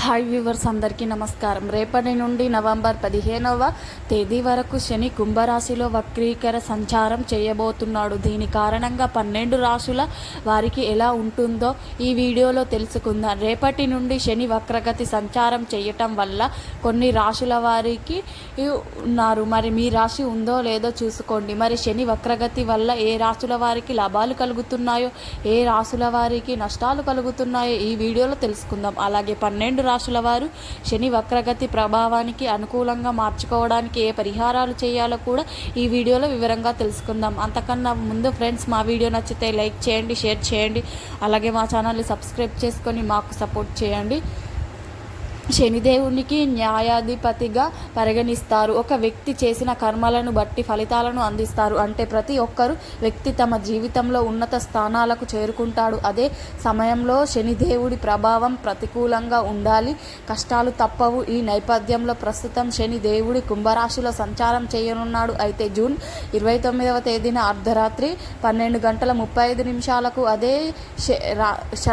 Hi viewers అందరికీ నమస్కారం. రేపటి నుండి నవంబర్ పదిహేనవ తేదీ వరకు శని కుంభరాశిలో వక్రీకర సంచారం చేయబోతున్నాడు. దీని కారణంగా పన్నెండు రాశుల వారికి ఎలా ఉంటుందో ఈ వీడియోలో తెలుసుకుందాం. రేపటి నుండి శని వక్రగతి సంచారం చేయటం వల్ల కొన్ని రాశుల వారికి ఉన్నారు. మరి మీ రాశి ఉందో లేదో చూసుకోండి. మరి శని వక్రగతి వల్ల ఏ రాశుల వారికి లాభాలు కలుగుతున్నాయో ఏ రాశుల వారికి నష్టాలు కలుగుతున్నాయో ఈ వీడియోలో తెలుసుకుందాం. అలాగే పన్నెండు రాశుల వారు శని వక్రగతి ప్రభావానికి అనుకూలంగా మార్చుకోవడానికి ఏ పరిహారాలు చేయాలో కూడా ఈ వీడియోలో వివరంగా తెలుసుకుందాం. అంతకన్నా ముందు ఫ్రెండ్స్ మా వీడియో నచ్చితే లైక్ చేయండి షేర్ చేయండి. అలాగే మా ఛానల్ని సబ్స్క్రైబ్ చేసుకొని మాకు సపోర్ట్ చేయండి. శనిదేవునికి న్యాయాధిపతిగా పరిగణిస్తారు. ఒక వ్యక్తి చేసిన కర్మలను బట్టి ఫలితాలను అందిస్తారు. అంటే ప్రతి ఒక్కరు వ్యక్తి తమ జీవితంలో ఉన్నత స్థానాలకు చేరుకుంటాడు. అదే సమయంలో శనిదేవుడి ప్రభావం ప్రతికూలంగా ఉండాలి. కష్టాలు తప్పవు. ఈ నేపథ్యంలో ప్రస్తుతం శనిదేవుడి కుంభరాశిలో సంచారం చేయనున్నాడు. అయితే జూన్ ఇరవై తొమ్మిదవ తేదీన అర్ధరాత్రి పన్నెండు గంటల ముప్పై ఐదు నిమిషాలకు అదే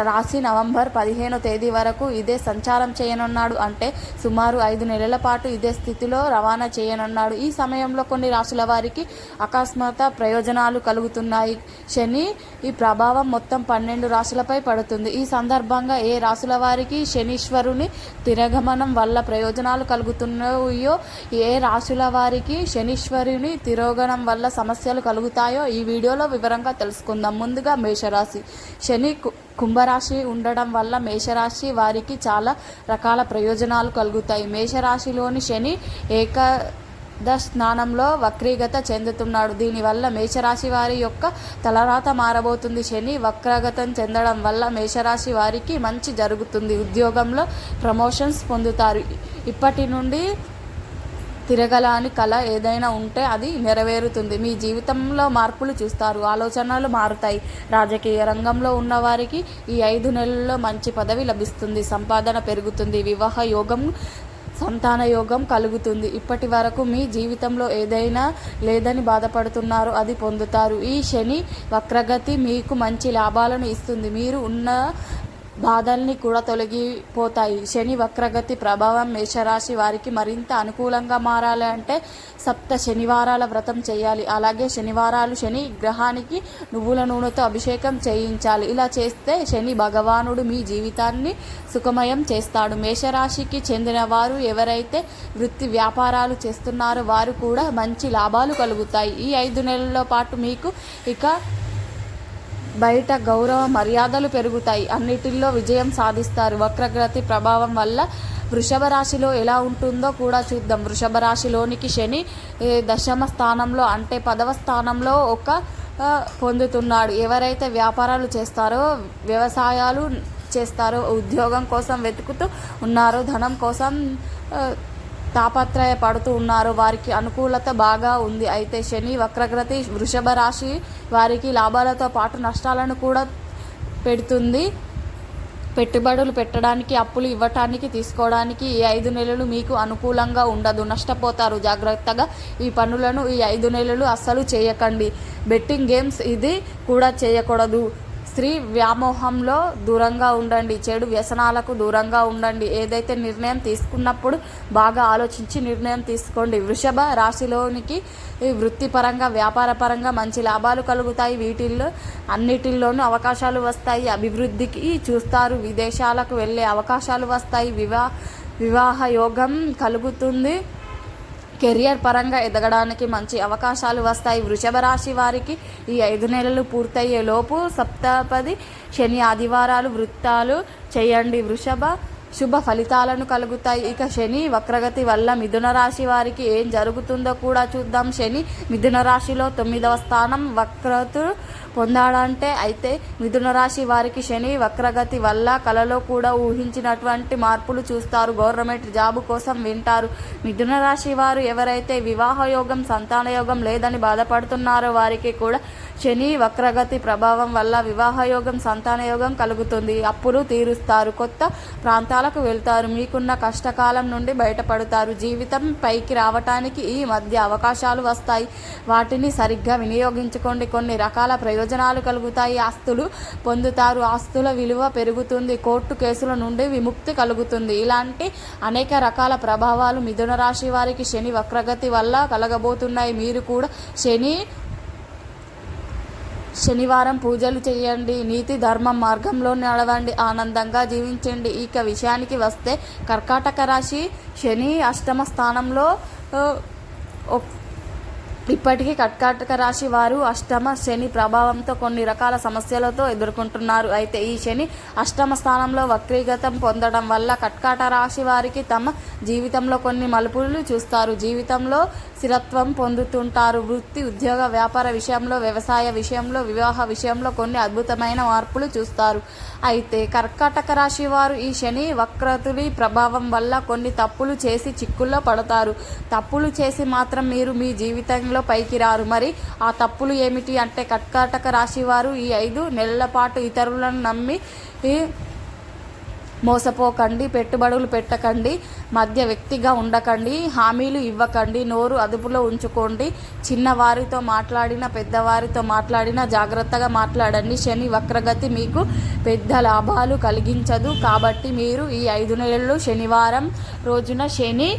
రాశి నవంబర్ పదిహేనో తేదీ వరకు ఇదే సంచారం చేయనున్నాడు. చేస్తున్నాడు అంటే సుమారు ఐదు నెలల పాటు ఇదే స్థితిలో రవాణా చేయనున్నాడు. ఈ సమయంలో కొన్ని రాశుల వారికి అకస్మాత ప్రయోజనాలు కలుగుతున్నాయి. శని ఈ ప్రభావం మొత్తం పన్నెండు రాశులపై పడుతుంది. ఈ సందర్భంగా ఏ రాశుల వారికి శనీశ్వరుని తిరగమనం వల్ల ప్రయోజనాలు కలుగుతున్నాయో ఏ రాశుల వారికి శనీశ్వరుని తిరోగణం వల్ల సమస్యలు కలుగుతాయో ఈ వీడియోలో వివరంగా తెలుసుకుందాం. ముందుగా మేషరాశి. శని కుంభరాశి ఉండడం వల్ల మేషరాశి వారికి చాలా రకాల ప్రయోజనాలు కలుగుతాయి. మేషరాశిలోని శని ఏక స్నానంలో వక్రీగత చెందుతున్నాడు. దీనివల్ల మేషరాశి వారి యొక్క తలరాత మారబోతుంది. శని వక్రగతం చెందడం వల్ల మేషరాశి వారికి మంచి జరుగుతుంది. ఉద్యోగంలో ప్రమోషన్స్ పొందుతారు. ఇప్పటి నుండి తిరగలాని కళ ఏదైనా ఉంటే అది నెరవేరుతుంది. మీ జీవితంలో మార్పులు చూస్తారు. ఆలోచనలు మారుతాయి. రాజకీయ రంగంలో ఉన్నవారికి ఈ ఐదు నెలల్లో మంచి పదవి లభిస్తుంది. సంపాదన పెరుగుతుంది. వివాహ యోగం సంతాన యోగం కలుగుతుంది. ఇప్పటి వరకు మీ జీవితంలో ఏదైనా లేదని బాధపడుతున్నారు. అది పొందుతారు. ఈ శని వక్రగతి మీకు మంచి లాభాలను ఇస్తుంది. మీరు ఉన్న బాధల్ని కూడా తొలగిపోతాయి. శని వక్రగతి ప్రభావం మేషరాశి వారికి మరింత అనుకూలంగా మారాలి అంటే సప్త శనివారాల వ్రతం చేయాలి. అలాగే శనివారాలు శని గ్రహానికి నువ్వుల నూనెతో అభిషేకం చేయించాలి. ఇలా చేస్తే శని భగవానుడు మీ జీవితాన్ని సుఖమయం చేస్తాడు. మేషరాశికి చెందిన వారు ఎవరైతే వృత్తి వ్యాపారాలు చేస్తున్నారో వారు కూడా మంచి లాభాలు కలుగుతాయి. ఈ ఐదు నెలల పాటు మీకు ఇక బయట గౌరవ మర్యాదలు పెరుగుతాయి. అన్నిటిల్లో విజయం సాధిస్తారు. వక్రగ్రతి ప్రభావం వల్ల వృషభ రాశిలో ఎలా ఉంటుందో కూడా చూద్దాం. వృషభ రాశిలోనికి శని దశమ స్థానంలో అంటే పదవ స్థానంలో ఒక పొందుతున్నాడు. ఎవరైతే వ్యాపారాలు చేస్తారో వ్యవసాయాలు చేస్తారో ఉద్యోగం కోసం వెతుకుతూ ఉన్నారో ధనం కోసం తాపత్రయ పడుతూ ఉన్నారు వారికి అనుకూలత బాగా ఉంది. అయితే శని వక్రగతి వృషభ రాశి వారికి లాభాలతో పాటు నష్టాలను కూడా పెడుతుంది. పెట్టుబడులు పెట్టడానికి అప్పులు ఇవ్వటానికి తీసుకోవడానికి ఈ ఐదు నెలలు మీకు అనుకూలంగా ఉండదు. నష్టపోతారు. జాగ్రత్తగా ఈ పనులను ఈ ఐదు నెలలు అస్సలు చేయకండి. బెట్టింగ్ గేమ్స్ ఇది కూడా చేయకూడదు. స్త్రీ వ్యామోహంలో దూరంగా ఉండండి చెడు వ్యసనాలకు దూరంగా ఉండండి. ఏదైతే నిర్ణయం తీసుకున్నప్పుడు బాగా ఆలోచించి నిర్ణయం తీసుకోండి. వృషభ రాశిలోనికి వృత్తిపరంగా వ్యాపారపరంగా మంచి లాభాలు కలుగుతాయి. వీటిల్లో అన్నిటిల్లోనూ అవకాశాలు వస్తాయి. అభివృద్ధికి చూస్తారు. విదేశాలకు వెళ్ళే అవకాశాలు వస్తాయి. వివాహ వివాహ యోగం కలుగుతుంది. కెరియర్ పరంగా ఎదగడానికి మంచి అవకాశాలు వస్తాయి. వృషభ రాశి వారికి ఈ ఐదు నెలలు పూర్తయ్యే లోపు సప్తపది శని ఆదివారాలు వృత్తాలు చేయండి. వృషభ శుభ ఫలితాలను కలుగుతాయి. ఇక శని వక్రగతి వల్ల మిథున రాశి వారికి ఏం జరుగుతుందో కూడా చూద్దాం. శని మిథున రాశిలో తొమ్మిదవ స్థానం వక్రతు పొందాడంటే అయితే మిథున రాశి వారికి శని వక్రగతి వల్ల కలలో కూడా ఊహించినటువంటి మార్పులు చూస్తారు. గవర్నమెంట్ జాబు కోసం వింటారు. మిథున రాశి వారు ఎవరైతే వివాహ యోగం సంతాన యోగం లేదని బాధపడుతున్నారో వారికి కూడా శని వక్రగతి ప్రభావం వల్ల వివాహయోగం సంతానయోగం కలుగుతుంది. అప్పులు తీరుస్తారు. కొత్త ప్రాంతాలకు వెళ్తారు. మీకున్న కష్టకాలం నుండి బయటపడతారు. జీవితం పైకి రావటానికి ఈ మధ్య అవకాశాలు వస్తాయి. వాటిని సరిగ్గా వినియోగించుకోండి. కొన్ని రకాల ప్రయోజనాలు కలుగుతాయి. ఆస్తులు పొందుతారు. ఆస్తుల విలువ పెరుగుతుంది. కోర్టు కేసుల నుండి విముక్తి కలుగుతుంది. ఇలాంటి అనేక రకాల ప్రభావాలు మిథున రాశి వారికి శని వక్రగతి వల్ల కలగబోతున్నాయి. మీరు కూడా శని శనివారం పూజలు చేయండి నీతి ధర్మం మార్గంలో నడవండి ఆనందంగా జీవించండి. ఇక విషయానికి వస్తే కర్కాటక రాశి శని అష్టమ స్థానంలో ఇప్పటికీ కర్కాటక రాశి వారు అష్టమ శని ప్రభావంతో కొన్ని రకాల సమస్యలతో ఎదుర్కొంటున్నారు. అయితే ఈ శని అష్టమ స్థానంలో వక్రీగతం పొందడం వల్ల కర్కాట రాశి వారికి తమ జీవితంలో కొన్ని మలుపులు చూస్తారు. జీవితంలో స్థిరత్వం పొందుతుంటారు. వృత్తి ఉద్యోగ వ్యాపార విషయంలో వ్యవసాయ విషయంలో వివాహ విషయంలో కొన్ని అద్భుతమైన మార్పులు చూస్తారు. అయితే కర్కాటక రాశి వారు ఈ శని వక్రతుడి ప్రభావం వల్ల కొన్ని తప్పులు చేసి చిక్కుల్లో పడతారు. తప్పులు చేసి మాత్రం మీరు మీ జీవితంలో పైకి రారు. మరి ఆ తప్పులు ఏమిటి అంటే కర్కాటక రాశి వారు ఈ ఐదు నెలల పాటు ఇతరులను నమ్మి మోసపోకండి పెట్టుబడులు పెట్టకండి మధ్య వ్యక్తిగా ఉండకండి హామీలు ఇవ్వకండి నోరు అదుపులో ఉంచుకోండి చిన్నవారితో మాట్లాడిన పెద్దవారితో మాట్లాడిన జాగ్రత్తగా మాట్లాడండి. శని వక్రగతి మీకు పెద్ద లాభాలు కలిగించదు. కాబట్టి మీరు ఈ ఐదు నెలలు శనివారం రోజున శని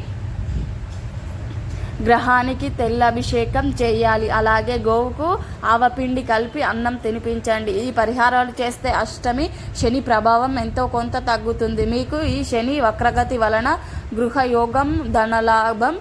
గ్రహానికి తెల్ల అభిషేకం చేయాలి. అలాగే గోవుకు ఆవపిండి కలిపి అన్నం తినిపించండి. ఈ పరిహారాలు చేస్తే అష్టమి శని ప్రభావం ఎంతో కొంత తగ్గుతుంది. మీకు ఈ శని వక్రగతి వలన గృహయోగం ధనలాభం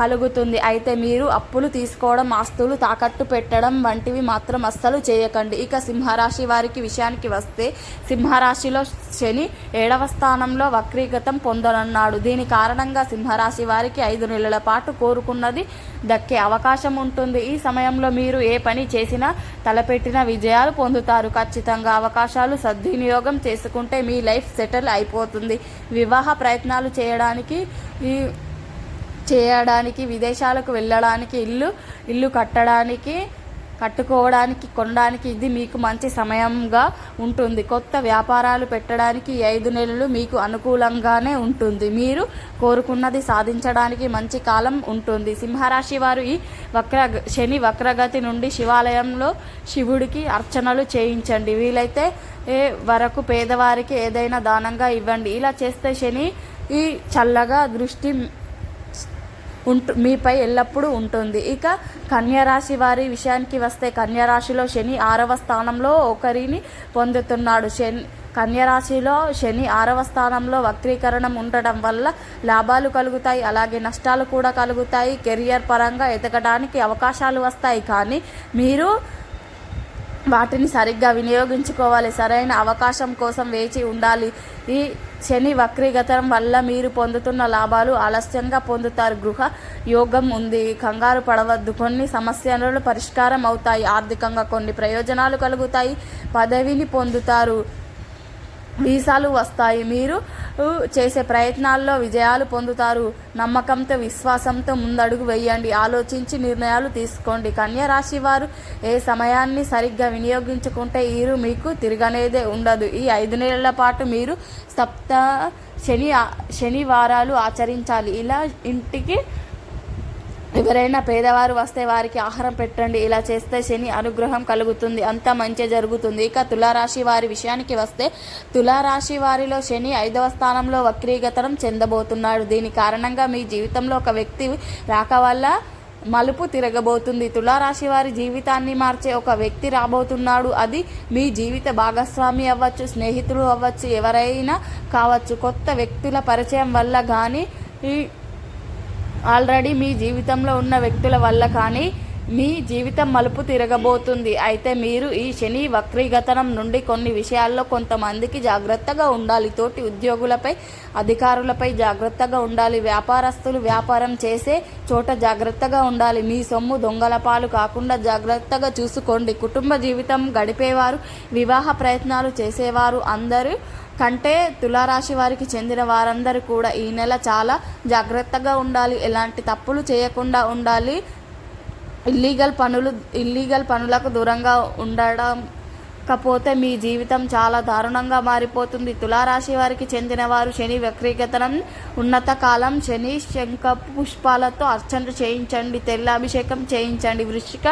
కలుగుతుంది. అయితే మీరు అప్పులు తీసుకోవడం ఆస్తులు తాకట్టు పెట్టడం వంటివి మాత్రం అస్సలు చేయకండి. ఇక సింహరాశి వారికి విషయానికి వస్తే సింహరాశిలో శని ఏడవ స్థానంలో వక్రీగతం పొందనున్నాడు. దీని కారణంగా సింహరాశి వారికి ఐదు నెలల పాటు కోరుకున్నది దక్కే అవకాశం ఉంటుంది. ఈ సమయంలో మీరు ఏ పని చేసినా తలపెట్టిన విజయాలు పొందుతారు. ఖచ్చితంగా అవకాశాలు సద్వినియోగం చేసుకుంటే మీ లైఫ్ సెటిల్ అయిపోతుంది. వివాహ ప్రయత్నాలు చేయడానికి ఈ చేయడానికి విదేశాలకు వెళ్ళడానికి ఇల్లు ఇల్లు కట్టడానికి కట్టుకోవడానికి కొనడానికి ఇది మీకు మంచి సమయంగా ఉంటుంది. కొత్త వ్యాపారాలు పెట్టడానికి ఐదు నెలలు మీకు అనుకూలంగానే ఉంటుంది. మీరు కోరుకున్నది సాధించడానికి మంచి కాలం ఉంటుంది. సింహరాశి వారు ఈ వక్ర శని వక్రగతి నుండి శివాలయంలో శివుడికి అర్చనలు చేయించండి. వీలైతే ఏ వరకు పేదవారికి ఏదైనా దానంగా ఇవ్వండి. ఇలా చేస్తే శని ఈ చల్లగా దృష్టి ఉంటు మీపై ఎల్లప్పుడూ ఉంటుంది. ఇక కన్యరాశి వారి విషయానికి వస్తే కన్యరాశిలో శని ఆరవ స్థానంలో ఒకరిని పొందుతున్నాడు. శని కన్యరాశిలో శని ఆరవ స్థానంలో వక్రీకరణం ఉండడం వల్ల లాభాలు కలుగుతాయి. అలాగే నష్టాలు కూడా కలుగుతాయి. కెరియర్ పరంగా ఎదగడానికి అవకాశాలు వస్తాయి. కానీ మీరు వాటిని సరిగ్గా వినియోగించుకోవాలి. సరైన అవకాశం కోసం వేచి ఉండాలి. ఈ శని వక్రీగతం వల్ల మీరు పొందుతున్న లాభాలు ఆలస్యంగా పొందుతారు. గృహ యోగం ఉంది. కంగారు పడవద్దు. కొన్ని సమస్యలు పరిష్కారం అవుతాయి. ఆర్థికంగా కొన్ని ప్రయోజనాలు కలుగుతాయి. పదవిని పొందుతారు. వీసాలు వస్తాయి. మీరు చేసే ప్రయత్నాల్లో విజయాలు పొందుతారు. నమ్మకంతో విశ్వాసంతో ముందడుగు వేయండి. ఆలోచించి నిర్ణయాలు తీసుకోండి. కన్యా రాశి వారు ఏ సమయాన్ని సరిగ్గా వినియోగించుకుంటే ఈరు మీకు తిరగనేదే ఉండదు. ఈ ఐదు నెలల పాటు మీరు సప్త శని శనివారాలు ఆచరించాలి. ఇలా ఇంటికి ఎవరైనా పేదవారు వస్తే వారికి ఆహారం పెట్టండి. ఇలా చేస్తే శని అనుగ్రహం కలుగుతుంది. అంతా మంచి జరుగుతుంది. ఇక తులారాశి వారి విషయానికి వస్తే తులారాశి వారిలో శని ఐదవ స్థానంలో వక్రీగతనం చెందబోతున్నాడు. దీని కారణంగా మీ జీవితంలో ఒక వ్యక్తి రాక వల్ల మలుపు తిరగబోతుంది. తులారాశి వారి జీవితాన్ని మార్చే ఒక వ్యక్తి రాబోతున్నాడు. అది మీ జీవిత భాగస్వామి అవ్వచ్చు స్నేహితులు అవ్వచ్చు ఎవరైనా కావచ్చు. కొత్త వ్యక్తుల పరిచయం వల్ల కానీ ఈ ఆల్రెడీ మీ జీవితంలో ఉన్న వ్యక్తుల వల్ల కానీ మీ జీవితం మలుపు తిరగబోతుంది. అయితే మీరు ఈ శని వక్రీగతనం నుండి కొన్ని విషయాల్లో కొంతమందికి జాగ్రత్తగా ఉండాలి. తోటి ఉద్యోగులపై అధికారులపై జాగ్రత్తగా ఉండాలి. వ్యాపారస్తులు వ్యాపారం చేసే చోట జాగ్రత్తగా ఉండాలి. మీ సొమ్ము దొంగల పాలు కాకుండా జాగ్రత్తగా చూసుకోండి. కుటుంబ జీవితం గడిపేవారు వివాహ ప్రయత్నాలు చేసేవారు అందరూ కంటే తులారాశి వారికి చెందిన వారందరూ కూడా ఈ నెల చాలా జాగ్రత్తగా ఉండాలి. ఎలాంటి తప్పులు చేయకుండా ఉండాలి. ఇల్లీగల్ పనులు ఇల్లీగల్ పనులకు దూరంగా ఉండడం కాకపోతే మీ జీవితం చాలా దారుణంగా మారిపోతుంది. తులారాశి వారికి చెందిన వారు శని వక్రీకతనం ఉన్నత కాలం శని శంఖ పుష్పాలతో అర్చన చేయించండి తెల్ల అభిషేకం చేయించండి. వృశ్చిక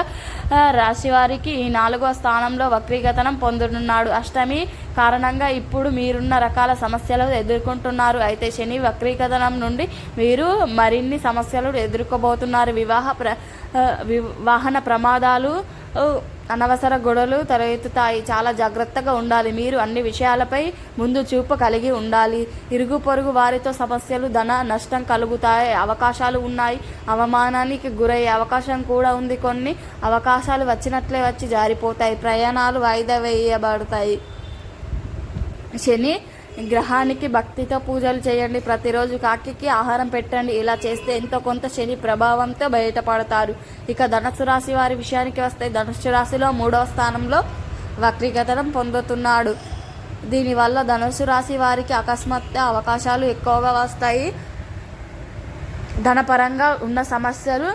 రాశి వారికి ఈ నాలుగో స్థానంలో వక్రీకతనం పొందనున్నాడు. అష్టమి కారణంగా ఇప్పుడు మీరున్న రకాల సమస్యలు ఎదుర్కొంటున్నారు. అయితే శని వక్రీకతనం నుండి మీరు మరిన్ని సమస్యలు ఎదుర్కోబోతున్నారు. వివాహ ప్ర వి- వాహన ప్రమాదాలు అనవసర గొడవలు తలెత్తుతాయి. చాలా జాగ్రత్తగా ఉండాలి. మీరు అన్ని విషయాలపై ముందు చూపు కలిగి ఉండాలి. ఇరుగు పొరుగు వారితో సమస్యలు ధన నష్టం కలుగుతాయి. అవకాశాలు ఉన్నాయి. అవమానానికి గురయ్యే అవకాశం కూడా ఉంది. కొన్ని అవకాశాలు వచ్చినట్లే వచ్చి జారిపోతాయి. ప్రయాణాలు వాయిదా వేయబడతాయి. శని గ్రహానికి భక్తితో పూజలు చేయండి. ప్రతిరోజు కాకికి ఆహారం పెట్టండి. ఇలా చేస్తే ఎంతో కొంత శని ప్రభావంతో బయటపడతారు. ఇక ధనుసు రాశి వారి విషయానికి వస్తే ధనుసు రాశిలో మూడవ స్థానంలో వక్రీకతనం పొందుతున్నాడు. దీనివల్ల ధనుసు రాశి వారికి అకస్మాత్ అవకాశాలు ఎక్కువగా వస్తాయి. ధనపరంగా ఉన్న సమస్యలు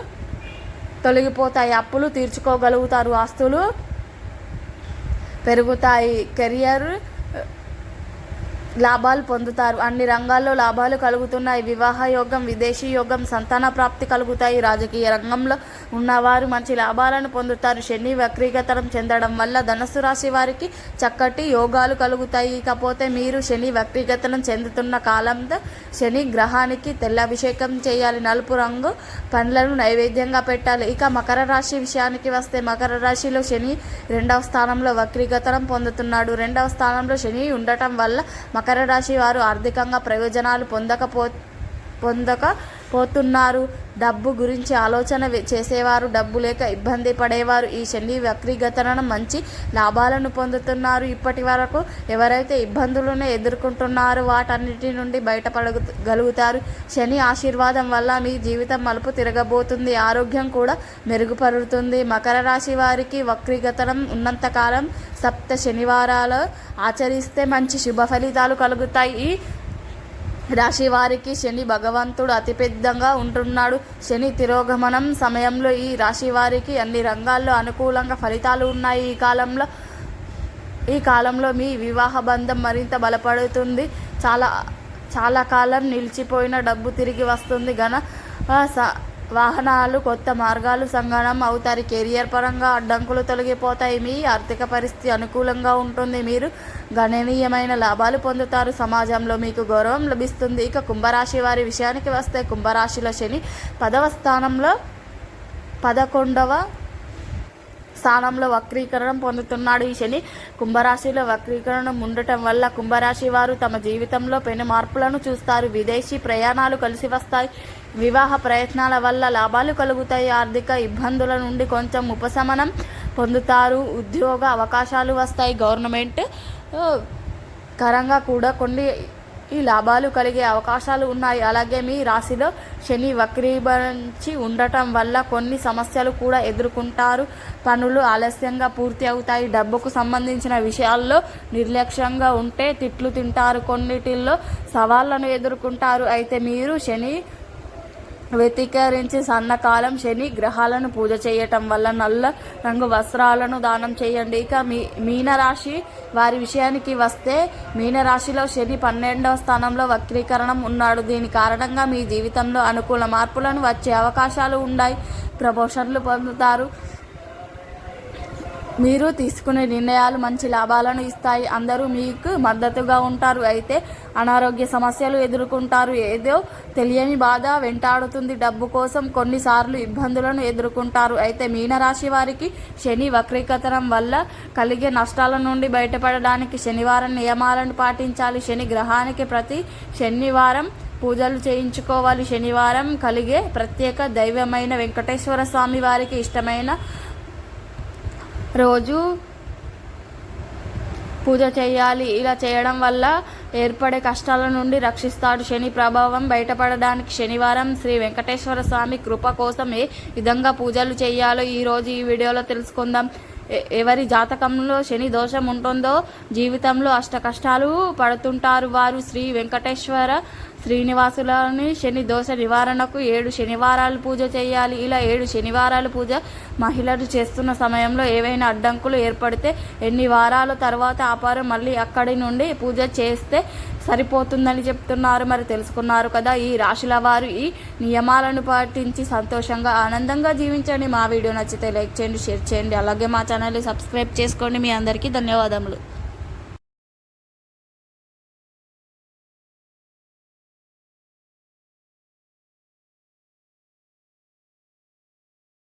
తొలగిపోతాయి. అప్పులు తీర్చుకోగలుగుతారు. ఆస్తులు పెరుగుతాయి. కెరియర్ లాభాలు పొందుతారు. అన్ని రంగాల్లో లాభాలు కలుగుతున్నాయి. వివాహ యోగం విదేశీ యోగం సంతాన ప్రాప్తి కలుగుతాయి. రాజకీయ రంగంలో ఉన్నవారు మంచి లాభాలను పొందుతారు. శని వక్రీకతనం చెందడం వల్ల ధనస్సు రాశి వారికి చక్కటి యోగాలు కలుగుతాయి. ఇకపోతే మీరు శని వక్రీకతనం చెందుతున్న కాలంలో శని గ్రహానికి తెల్ల అభిషేకం చేయాలి. నలుపు రంగు పండ్లను నైవేద్యంగా పెట్టాలి. ఇక మకర రాశి విషయానికి వస్తే మకర రాశిలో శని రెండవ స్థానంలో వక్రీకతనం పొందుతున్నాడు. రెండవ స్థానంలో శని ఉండటం వల్ల మకర రాశి వారు ఆర్థికంగా ప్రయోజనాలు పొందకపో పొందకపోతున్నారు. డబ్బు గురించి ఆలోచన చేసేవారు డబ్బు లేక ఇబ్బంది పడేవారు. ఈ శని వక్రీగతనం మంచి లాభాలను పొందుతున్నారు. ఇప్పటి వరకు ఎవరైతే ఇబ్బందులను ఎదుర్కొంటున్నారో వాటన్నిటి నుండి బయటపడగలుగుతారు. శని ఆశీర్వాదం వల్ల మీ జీవితం మలుపు తిరగబోతుంది. ఆరోగ్యం కూడా మెరుగుపడుతుంది మకర రాశి వారికి వక్రీగతనం ఉన్నంతకాలం సప్త శనివారాలు ఆచరిస్తే మంచి శుభ ఫలితాలు కలుగుతాయి. ఈ రాశి వారికి శని భగవంతుడు అతిపెద్దంగా ఉంటున్నాడు. శని తిరోగమనం సమయంలో ఈ రాశి వారికి అన్ని రంగాల్లో అనుకూలంగా ఫలితాలు ఉన్నాయి. ఈ కాలంలో ఈ కాలంలో మీ వివాహ బంధం మరింత బలపడుతుంది. చాలా చాలా కాలం నిలిచిపోయిన డబ్బు తిరిగి వస్తుంది. గన స- వాహనాలు కొత్త మార్గాలు సంగణం అవుతారు. కెరియర్ పరంగా అడ్డంకులు తొలగిపోతాయి. మీ ఆర్థిక పరిస్థితి అనుకూలంగా ఉంటుంది. మీరు గణనీయమైన లాభాలు పొందుతారు. సమాజంలో మీకు గౌరవం లభిస్తుంది. ఇక కుంభరాశి వారి విషయానికి వస్తే కుంభరాశిలో శని పదవ స్థానంలో పదకొండవ స్థానంలో వక్రీకరణం పొందుతున్నాడు ఈ శని. కుంభరాశిలో వక్రీకరణం ఉండటం వల్ల కుంభరాశి వారు తమ జీవితంలో పెను మార్పులను చూస్తారు. విదేశీ ప్రయాణాలు కలిసి వస్తాయి. వివాహ ప్రయత్నాల వల్ల లాభాలు కలుగుతాయి. ఆర్థిక ఇబ్బందుల నుండి కొంచెం ఉపశమనం పొందుతారు. ఉద్యోగ అవకాశాలు వస్తాయి. గవర్నమెంట్ కరంగా కూడా కొన్ని ఈ లాభాలు కలిగే అవకాశాలు ఉన్నాయి. అలాగే మీ రాశిలో శని వక్రీభరించి ఉండటం వల్ల కొన్ని సమస్యలు కూడా ఎదుర్కొంటారు. పనులు ఆలస్యంగా పూర్తి అవుతాయి. డబ్బుకు సంబంధించిన విషయాల్లో నిర్లక్ష్యంగా ఉంటే తిట్లు తింటారు. కొన్నిటిల్లో సవాళ్ళను ఎదుర్కొంటారు. అయితే మీరు శని వ్యతికరించి సన్నకాలం శని గ్రహాలను పూజ చేయటం వల్ల నల్ల రంగు వస్త్రాలను దానం చేయండి. ఇక మీ మీనరాశి వారి విషయానికి వస్తే మీనరాశిలో శని పన్నెండవ స్థానంలో వక్రీకరణం ఉన్నాడు. దీని కారణంగా మీ జీవితంలో అనుకూల మార్పులను వచ్చే అవకాశాలు ఉన్నాయి. ప్రమోషన్లు పొందుతారు. మీరు తీసుకునే నిర్ణయాలు మంచి లాభాలను ఇస్తాయి. అందరూ మీకు మద్దతుగా ఉంటారు. అయితే అనారోగ్య సమస్యలు ఎదుర్కొంటారు. ఏదో తెలియని బాధ వెంటాడుతుంది. డబ్బు కోసం కొన్నిసార్లు ఇబ్బందులను ఎదుర్కొంటారు. అయితే మీనరాశి వారికి శని వక్రీకతనం వల్ల కలిగే నష్టాల నుండి బయటపడడానికి శనివారం నియమాలను పాటించాలి. శని గ్రహానికి ప్రతి శనివారం పూజలు చేయించుకోవాలి. శనివారం కలిగే ప్రత్యేక దైవమైన వెంకటేశ్వర స్వామి వారికి ఇష్టమైన రోజు పూజ చేయాలి. ఇలా చేయడం వల్ల ఏర్పడే కష్టాల నుండి రక్షిస్తాడు శని ప్రభావం. బయటపడడానికి శనివారం శ్రీ వెంకటేశ్వర స్వామి కృప కోసం ఏ విధంగా పూజలు చేయాలో ఈరోజు ఈ వీడియోలో తెలుసుకుందాం. ఎవరి జాతకంలో శని దోషం ఉంటుందో జీవితంలో అష్ట కష్టాలు పడుతుంటారు వారు శ్రీ వెంకటేశ్వర శ్రీనివాసులని శని దోష నివారణకు ఏడు శనివారాలు పూజ చేయాలి. ఇలా ఏడు శనివారాలు పూజ మహిళలు చేస్తున్న సమయంలో ఏవైనా అడ్డంకులు ఏర్పడితే ఎన్ని వారాల తర్వాత ఆపారం మళ్ళీ అక్కడి నుండి పూజ చేస్తే సరిపోతుందని చెప్తున్నారు మరి తెలుసుకున్నారు కదా. ఈ రాశుల వారు ఈ నియమాలను పాటించి సంతోషంగా ఆనందంగా జీవించండి. మా వీడియో నచ్చితే లైక్ చేయండి షేర్ చేయండి. అలాగే మా ఛానల్ని సబ్స్క్రైబ్ చేసుకోండి. మీ అందరికీ ధన్యవాదములు.